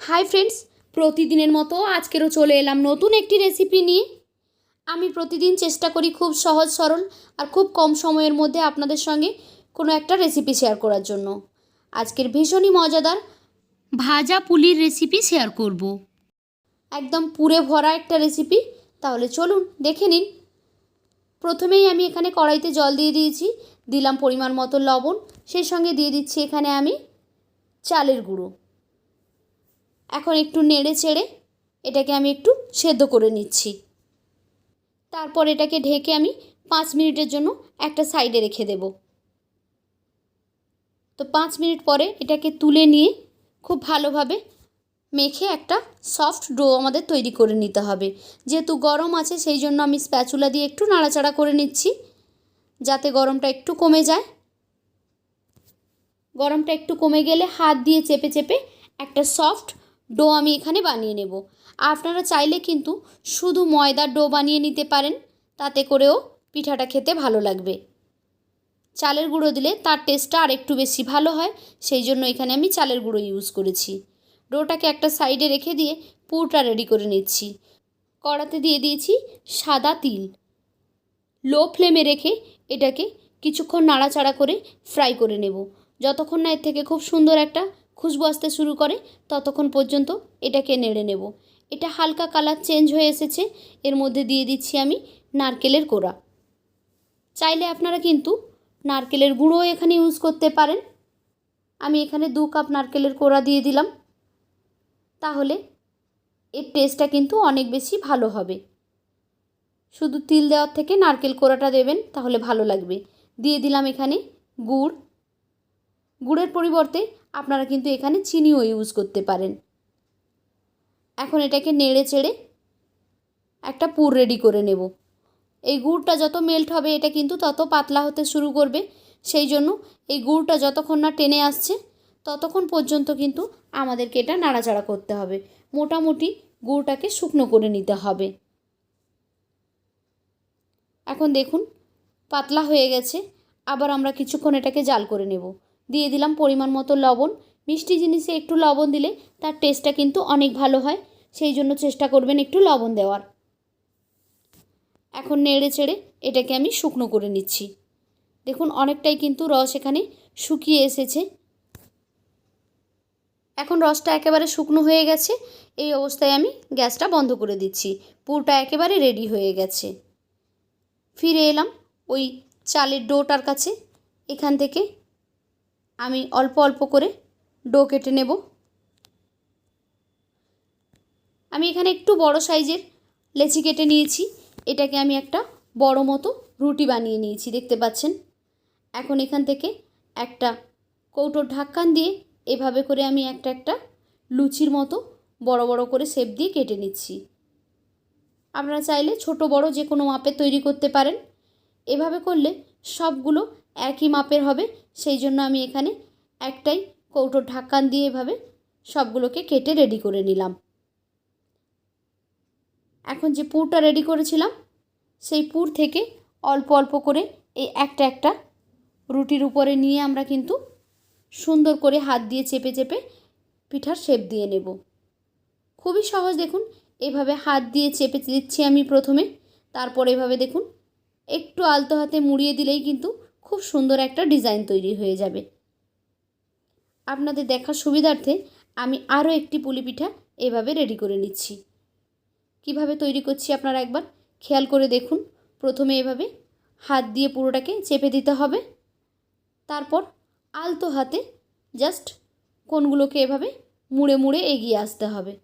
Hi friends, প্রতিদিনের মতো আজকেরও চলে এলাম নতুন একটি রেসিপি নিয়ে। আমি প্রতিদিন চেষ্টা করি খুব সহজ, সরল আর খুব কম সময়ের মধ্যে আপনাদের সঙ্গে কোনো একটা রেসিপি শেয়ার করার জন্য। আজকের ভীষণই মজাদার ভাজা পুলির রেসিপি শেয়ার করব। একদম পুরে ভরা একটা রেসিপি তাহলে চলুন, দেখে নিন। প্রথমেই আমি এখানে কড়াইতে জল দিয়ে দিয়েছি, দিলাম পরিমাণ মতো লবণ। সেই সঙ্গে দিয়ে দিচ্ছি এখানে আমি চালের গুঁড়ো। এখন একটু নেড়ে চেড়ে এটাকে আমি একটু সেদ্ধ করে নিচ্ছি। তারপর এটাকে ঢেকে আমি পাঁচ মিনিটের জন্য একটা সাইডে রেখে দেব। তো পাঁচ মিনিট পরে এটাকে তুলে নিয়ে খুব ভালোভাবে মেখে একটা সফট ডো আমাদের তৈরি করে নিতে হবে। যেহেতু গরম আছে সেই জন্য আমি স্প্যাচুলা দিয়ে একটু নাড়াচাড়া করে নিচ্ছি, যাতে গরমটা একটু কমে যায়। গরমটা একটু কমে গেলে হাত দিয়ে চেপে চেপে একটা সফট ডো আমি এখানে বানিয়ে নেব। আপনারা চাইলে কিন্তু শুধু ময়দার ডো বানিয়ে নিতে পারেন, তাতে করেও পিঠাটা খেতে ভালো লাগবে। চালের গুঁড়ো দিলে তার টেস্টটা আর একটু বেশি ভালো হয়, সেই জন্য এখানে আমি চালের গুঁড়ো ইউজ করেছি। ডোটাকে একটা সাইডে রেখে দিয়ে পুরটা রেডি করে নিচ্ছি। কড়াতে দিয়ে দিয়েছি সাদা তিল। লো ফ্লেমে রেখে এটাকে কিছুক্ষণ নাড়াচাড়া করে ফ্রাই করে নেব। যতক্ষণ না এর থেকে খুব সুন্দর একটা খুশবু আসতে শুরু করে, ততক্ষণ পর্যন্ত এটাকে নেড়ে নেব। এটা হালকা কালার চেঞ্জ হয়ে এসেছে। এর মধ্যে দিয়ে দিচ্ছি আমি নারকেলের কোড়া চাইলে আপনারা কিন্তু নারকেলের গুঁড়ো এখানে ইউজ করতে পারেন। আমি এখানে দু কাপ নারকেলের কোড়া দিয়ে দিলাম। তাহলে এর টেস্টটা কিন্তু অনেক বেশি ভালো হবে। শুধু তিল দেওয়ার থেকে নারকেল কোড়াটা দেবেন, তাহলে ভালো লাগবে। দিয়ে দিলাম এখানে গুড়। গুড়ের পরিবর্তে আপনারা কিন্তু এখানে চিনিও ইউজ করতে পারেন। এখন এটাকে নেড়ে চেড়ে একটা পুর রেডি করে নেব। এই গুড়টা যত মেল্ট হবে, এটা কিন্তু তত পাতলা হতে শুরু করবে। সেই জন্য এই গুড়টা যতক্ষণ না টেনে আসছে, ততক্ষণ পর্যন্ত কিন্তু আমাদেরকে এটা নাড়াচাড়া করতে হবে। মোটামুটি গুড়টাকে শুকনো করে নিতে হবে। এখন দেখুন, পাতলা হয়ে গেছে। আবার আমরা কিছুক্ষণ এটাকে জাল করে নেব। দিয়ে দিলাম পরিমাণ মতো লবণ। মিষ্টি জিনিসে একটু লবণ দিলে তার টেস্টটা কিন্তু অনেক ভালো হয়, সেই জন্য চেষ্টা করবেন একটু লবণ দেওয়ার। এখন নেড়ে চেড়ে এটাকে আমি শুকনো করে নিচ্ছি। দেখুন অনেকটাই কিন্তু রস এখানে শুকিয়ে এসেছে। এখন রসটা একেবারে শুকনো হয়ে গেছে, এই অবস্থায় আমি গ্যাসটা বন্ধ করে দিচ্ছি। পুরটা একেবারে রেডি হয়ে গেছে। ফিরে এলাম ওই চালের ডোটার কাছে। এখান থেকে আমি অল্প অল্প করে ডো কেটে নেব। আমি এখানে একটু বড় সাইজের লেচি কেটে নিয়েছি। এটাকে আমি একটা বড় মতো রুটি বানিয়ে নিয়েছি, দেখতে পাচ্ছেন? এখন এখান থেকে একটা কৌটোর ঢাক্কান দিয়ে এভাবে করে আমি একটা একটা লুচির মতো বড় বড় করে শেপ দিয়ে কেটে নিচ্ছি। আপনারা চাইলে ছোট বড় যে কোনো মাপে তৈরি করতে পারেন। এভাবে করলে সবগুলো একই মাপের হবে, সেই জন্য আমি এখানে একটাই কৌটোর ঢাক্কান দিয়ে এভাবে সবগুলোকে কেটে রেডি করে নিলাম। এখন যে পুরটা রেডি করেছিলাম, সেই পুর থেকে অল্প অল্প করে এই একটা একটা রুটির উপরে নিয়ে আমরা কিন্তু সুন্দর করে হাত দিয়ে চেপে চেপে পিঠার শেপ দিয়ে নেব। খুবই সহজ দেখুন, এভাবে হাত দিয়ে চেপে দিচ্ছি আমি প্রথমে, তারপর এভাবে দেখুন, একটু আলতো হাতে মুড়িয়ে দিলেই কিন্তু খুব সুন্দর একটা ডিজাইন তৈরি হয়ে যাবে। আপনাদের দেখার সুবিধার্থে আমি আরও একটি পুলি পিঠা এভাবে রেডি করে নিচ্ছি। কীভাবে তৈরি করছি আপনারা একবার খেয়াল করে দেখুন। প্রথমে এভাবে হাত দিয়ে পুরোটাকে চেপে দিতে হবে। তারপর আলতো হাতে জাস্ট কোনগুলোকে এভাবে মুড়ে মুড়ে এগিয়ে আসতে হবে।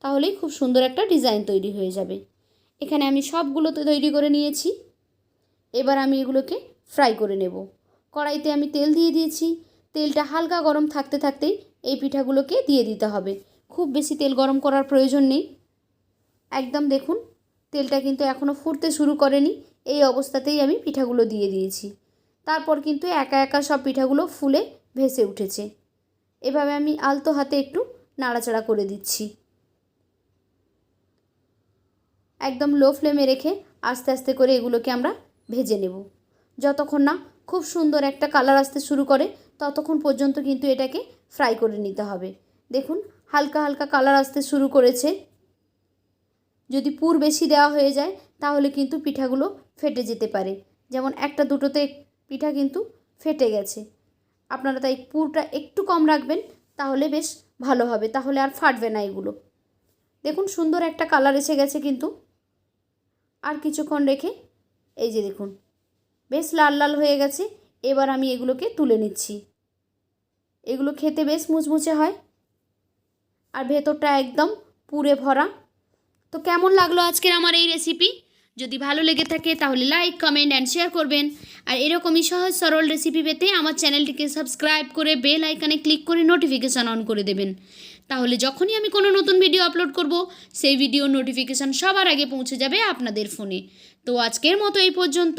তাহলেই খুব সুন্দর একটা ডিজাইন তৈরি হয়ে যাবে। এখানে আমি সবগুলো তো তৈরি করে নিয়েছি। এবার আমি এগুলোকে ফ্রাই করে নেব। কড়াইতে আমি তেল দিয়ে দিয়েছি। তেলটা হালকা গরম থাকতে থাকতেই এই পিঠাগুলোকে দিয়ে দিতে হবে। খুব বেশি তেল গরম করার প্রয়োজন নেই। একদম দেখুন, তেলটা কিন্তু এখনও ফুটতে শুরু করেনি। এই অবস্থাতেই আমি পিঠাগুলো দিয়ে দিয়েছি। তারপর কিন্তু একা একা সব পিঠাগুলো ফুলে ভেসে উঠেছে। এভাবে আমি আলতো হাতে একটু নাড়াচাড়া করে দিচ্ছি। একদম লো ফ্লেমে রেখে আস্তে আস্তে করে এগুলোকে আমরা ভেজে নেব। যতক্ষণ না খুব সুন্দর একটা কালার আসতে শুরু করে, ততক্ষণ পর্যন্ত কিন্তু এটাকে ফ্রাই করে নিতে হবে। দেখুন, হালকা হালকা কালার আসতে শুরু করেছে। যদি পুর বেশি দেওয়া হয়ে যায়, তাহলে কিন্তু পিঠাগুলো ফেটে যেতে পারে। যেমন একটা দুটোতে পিঠা কিন্তু ফেটে গেছে। আপনারা তাই পুরটা একটু কম রাখবেন, তাহলে বেশ ভালো হবে। তাহলে আর ফাটবে না এগুলো। দেখুন, সুন্দর একটা কালার এসে গেছে কিন্তু। আর কিছুক্ষণ রেখে, এই যে দেখুন বেশ লাল লাল হয়ে গেছে, এবার আমি এগুলোকে তুলে নিচ্ছি। এগুলো খেতে বেশ মুচমুচে হয় আর ভেতরটা একদম পুরে ভরা। তো কেমন লাগল আজকের আমার এই রেসিপি যদি ভালো লেগে থাকে তাহলে লাইক কমেন্ট অ্যান্ড শেয়ার করবেন। আর এরকমই সহজ সরল রেসিপি পেতে আমার চ্যানেলটিকে সাবস্ক্রাইব করে বেল আইকনে ক্লিক করে নোটিফিকেশান অন করে দেবেন। তাহলে যখনই আমি কোনো নতুন ভিডিও আপলোড করব, সেই ভিডিও নোটিফিকেশান সবার আগে পৌঁছে যাবে আপনাদের ফোনে তো আজকের মতো এই পর্যন্ত।